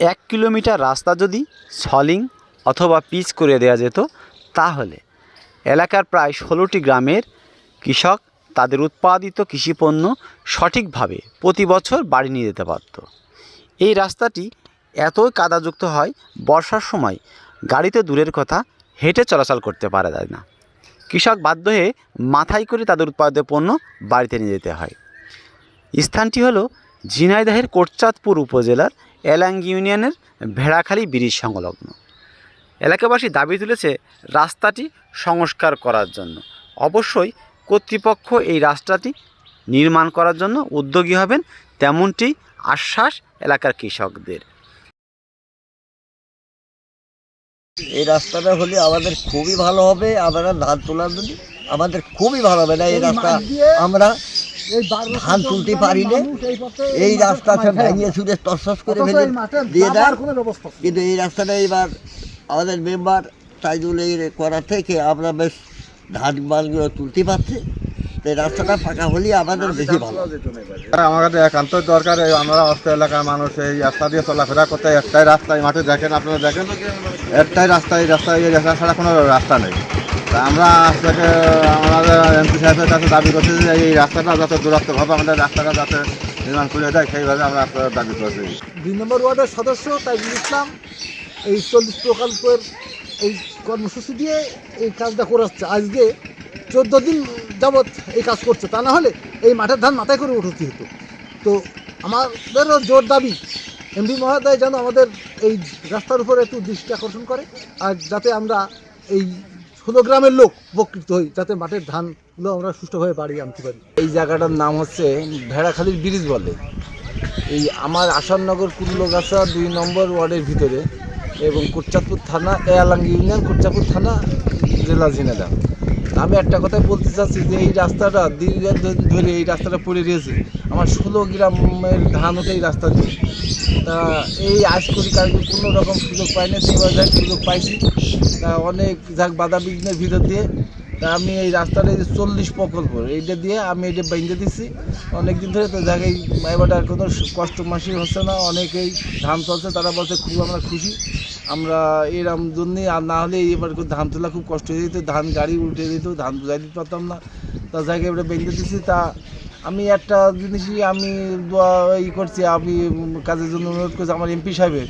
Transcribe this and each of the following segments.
এক কিলোমিটার রাস্তা যদি সলিং অথবা পিচ করে দেওয়া যেত, তাহলে এলাকার প্রায় ষোলোটি গ্রামের কৃষক তাদের উৎপাদিত কৃষিপণ্য সঠিকভাবে প্রতি বছর বাড়ি নিয়ে যেতে পারত। এই রাস্তাটি এতই কাদাযুক্ত হয়, বর্ষার সময় গাড়িতে দূরের কথা হেঁটে চলাচল করতে পারা যায় না। কৃষক বাধ্য হয়ে মাথায় করে তাদের উৎপাদিত পণ্য বাড়িতে নিয়ে যেতে হয়। স্থানটি হলো ঝিনাইদহের কোটচাঁদপুর উপজেলার এলাঙ্গি ইউনিয়নের ভেড়াখালী ব্রিজ সংলগ্ন। এলাকাবাসী দাবি তুলেছে রাস্তাটি সংস্কার করার জন্য। অবশ্যই কর্তৃপক্ষ এই রাস্তাটি নির্মাণ করার জন্য উদ্যোগী হবেন তেমনটি আশ্বাস এলাকার কৃষকদের। এই রাস্তাটা হলে আমাদের খুবই ভালো হবে আমরা ধান তোলার জন্য আমাদের খুবই ভালো হবে না? এই রাস্তা আমরা ধান তুলতে পারি না এই রাস্তা সব ভেঙে ছুটে তসস করে ফেলে দিয়ে দেয়। কিন্তু এই রাস্তাটা এবার আমাদের মেম্বার তাইজুল এই করা থেকে আমরা বেশ ধান মালগুলো তুলতে পারছি। এই রাস্তাটা ফাঁকা হলে আমাদের বেশি ভালো। আমাদের একান্ত দরকার এই আমরা অস্ত এলাকার মানুষ এই রাস্তা দিয়ে চলাফেরা করতে একটাই রাস্তা এই মাঠে দেখেন আপনারা দেখেন? একটাই রাস্তা এই রাস্তা এই রাস্তা ছাড়া কোনো রাস্তা নেই। তা আমরা আজ থেকে আমাদের এমপি সাহেবের কাছে দাবি করছি যে এই রাস্তাটা যাতে দূরত্বভাবে আমাদের রাস্তাটা যাতে নির্মাণ করে দেয়, সেইভাবে আমরা আপনাদের দাবি করছি। দুই নম্বর ওয়ার্ডের সদস্য তাইজুল ইসলাম, এই চল্লিশ প্রকল্পের এই কর্মসূচি দিয়ে এই কাজটা করাচ্ছে আজকে চোদ্দ দিন যাবৎ এই কাজ করছে। তা না হলে এই মাঠের ধান মাথায় করে উঠতে হতো। তো আমাদেরও জোর দাবি। এমপি মহোদয় যেন আমাদের এই রাস্তার উপরে একটু দৃষ্টি আকর্ষণ করে, আর যাতে আমরা এই ষোলো গ্রামের লোক উপকৃত হই, যাতে মাঠের ধানগুলো আমরা সুষ্ঠুভাবে বাড়ি আনতে পারি। এই জায়গাটার নাম হচ্ছে ভেড়াখালীর ব্রিজ বলে। এই আমার আসাননগর কুল্লগাছা দুই নম্বর ওয়ার্ডের ভিতরে এবং কোটচাঁদপুর থানা এয়ালাঙ্গি ইউনিয়ন, কোটচাঁদপুর থানা, জেলা ঝিনাইদহ আমি একটা কথাই বলতে চাচ্ছি যে এই রাস্তাটা দীর্ঘদিন ধরে এই রাস্তাটা পড়ে রয়েছে। আমার ষোলো গ্রামের ধান ওঠে এই রাস্তা দিয়ে। তা এই আজ করি কালকে কোনো রকম সুযোগ পাইনি সেবার যাই সুযোগ পাইছি। তা অনেক যাক বাধা বিঘ্নের ভিতর দিয়ে, তা আমি এই রাস্তাটা এই চল্লিশ প্রকল্প, এইটা দিয়ে আমি এটা বেঁধে দিচ্ছি অনেক দিন ধরে তো জায়গায় এবার আর কোনো কষ্ট মাসি হচ্ছে না, অনেকেই ধান চলছে তারা বলছে খুব আমরা খুশি। আমরা এরম জন্যই আর না হলে এবার ধান তোলা খুব কষ্ট হয়ে যেত, ধান গাড়ি উল্টে দিত ধান বুঝাই দিতে পারতাম না। তা জায়গায় এবারে বেঁধে দিচ্ছি তা আমি একটা জিনিসই আমি দোয়া ই করছি, আমি কাজের জন্য অনুরোধ করছি আমার এমপি সাহেবের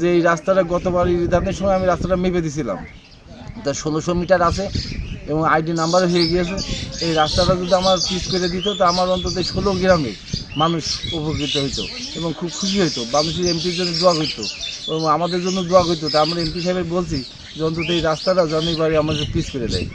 যে এই রাস্তাটা গতবার ধানের সময় আমি রাস্তাটা মেপে দিছিলাম। তা ষোলোশো মিটার আছে এবং আইডি নাম্বার হয়ে গিয়েছে। এই রাস্তাটা যদি আমার পিস করে দিত, তো আমার অন্তত ষোলো গ্রামে মানুষ উপকৃত হইতো এবং খুব খুশি হইতো। মানুষের এমপির জন্য দোয়া করতো এবং আমাদের জন্য দোয়া করতো। তা আমরা এমপি সাহেবের বলছি যে অন্তত এই রাস্তাটা যেন এবারে আমাদের পিস করে দেয়।